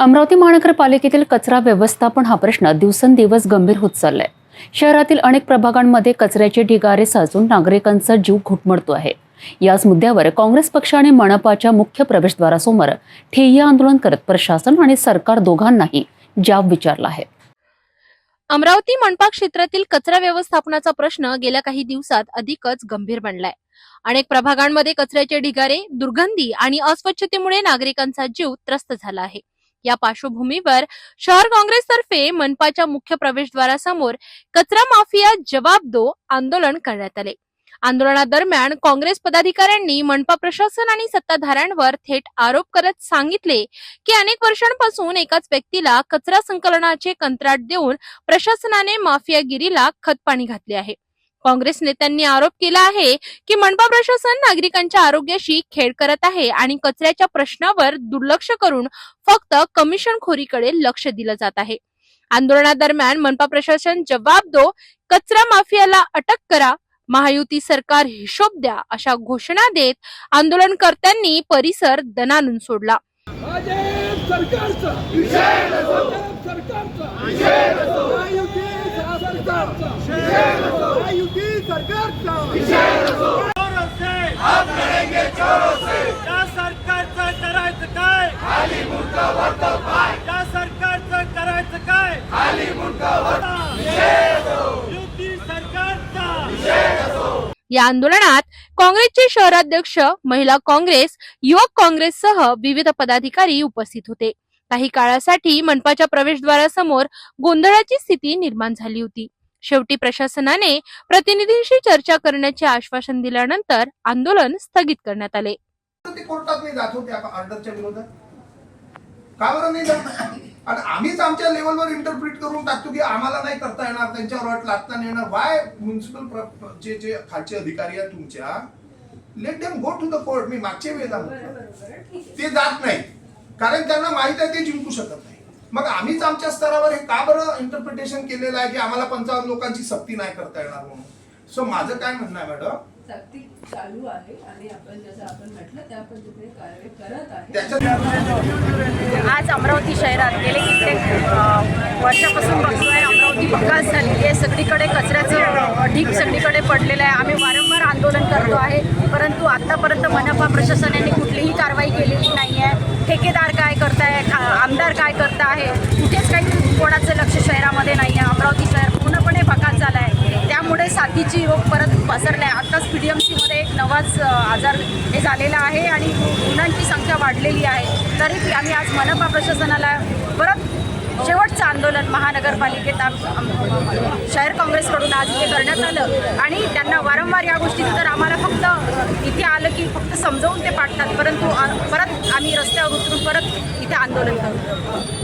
अमरावती महानगरपालिकेतील कचरा व्यवस्थापन हा प्रश्न दिवसेंदिवस गंभीर होत चाललाय. शहरातील अनेक प्रभागांमध्ये कचऱ्याचे ढिगारे साचून नागरिकांचा जीव घुटमळतो आहे. याच मुद्द्यावर काँग्रेस पक्षाने मनपाच्या मुख्य प्रवेशद्वारासमोर ठिय्या आंदोलन करत प्रशासन आणि सरकार दोघांनाही जाब विचारला आहे. अमरावती मनपा क्षेत्रातील कचरा व्यवस्थापनाचा प्रश्न गेल्या काही दिवसात अधिकच गंभीर बनलाय. अनेक प्रभागांमध्ये कचऱ्याचे ढिगारे दुर्गंधी आणि अस्वच्छतेमुळे नागरिकांचा जीव त्रस्त झाला आहे. या पार्श्वभूमीवर शहर काँग्रेसतर्फे मनपाच्या मुख्य प्रवेशद्वारासमोर कचरा माफिया जवाब दो आंदोलन करण्यात आले. आंदोलनादरम्यान काँग्रेस पदाधिकाऱ्यांनी मनपा प्रशासन आणि सत्ताधाऱ्यांवर थेट आरोप करत सांगितले की अनेक वर्षांपासून एकाच व्यक्तीला कचरा संकलनाचे कंत्राट देऊन प्रशासनाने माफियागिरीला खतपाणी घातले आहे. काँग्रेस नेत्यांनी आरोप केला आहे की मनपा प्रशासन नागरिकांच्या आरोग्याशी खेळ करत आहे आणि कचऱ्याच्या प्रश्नावर दुर्लक्ष करून फक्त कमिशनखोरीकडे लक्ष दिलं जात आहे. आंदोलनादरम्यान मनपा प्रशासन जबाब दो कचरा माफियाला अटक करा महायुती सरकार हिशोब द्या अशा घोषणा देत आंदोलनकर्त्यांनी परिसर दणानून सोडला. सरकारचा विषय सरकारचा विषय महायुती सरकारचा महायुती सरकारचा चोरों से हम लड़ेंगे चोरों से या आंदोलनात काँग्रेसचे शहराध्यक्ष महिला काँग्रेस युवक काँग्रेससह विविध पदाधिकारी उपस्थित होते. काही काळासाठी मनपाच्या प्रवेशद्वारासमोर गोंधळाची स्थिती निर्माण झाली होती. शेवटी प्रशासनाने प्रतिनिधींशी चर्चा करण्याचे आश्वासन दिल्यानंतर आंदोलन स्थगित करण्यात आले. कोर्टात नाही जात होते ऑर्डरच्या विरोधात. का बरं नाही जात? आणि आम्हीच आमच्या लेवलवर इंटरप्रिट करून टाकतो की आम्हाला नाही करता येणार त्यांच्यावर अट लागता नाही येणार. वाय म्युन्सिपल जे जे खालचे अधिकारी आहेत तुमच्या let them go to the court मी मागच्या वेळेला ते जात नाही. कारण त्यांना माहीत आहे ते जिंकू शकत नाही. मग आम्हीच आमच्या स्तरावर हे का बरं इंटरप्रिटेशन केलेलं आहे की आम्हाला पंचावन्न लोकांची सक्ती नाही करता येणार म्हणून? सो माझं काय म्हणणं आहे मॅडम चालू आहे आणि आपण जसं आपण म्हटलं त्या पद्धतीने कारवाई करत आहे. त्याच्यात आज अमरावती शहरात गेले कित्येक वर्षापासून बघतोय अमरावती विकास झालेली आहे. सगळीकडे कचऱ्याचं ढीक सगळीकडे पडलेलं आहे. आम्ही वारंवार आंदोलन करतो आहे. परंतु आत्तापर्यंत मनपा प्रशासनाने कुठलीही कारवाई केलेली नाही आहे ठेकेदार काय करताय खा- आमदार काय करता आहे. कुठेच काही कोणाचं लक्ष शहरामध्ये नाही आहे अमरावती शहर पूर्णपणे भकास झालं आहे त्यामुळे साथीची रोग परत पसरला आहे आत्ताच पी डी एम सीमध्ये एक नवाच आजार हे झालेला आहे आणि गुन्ह्यांची संख्या वाढलेली आहे. तरी आम्ही आज मनपा प्रशासनाला परत शेवटचं आंदोलन महानगरपालिकेत शहर काँग्रेसकडून आज इथे करण्यात आलं. आणि त्यांना वारंवार या गोष्टी तर आम्हाला फक्त इथे आलं की फक्त समजावून ते पाठतात. परंतु परत आम्ही रस्त्यावर उतरून परत इथे आंदोलन करू.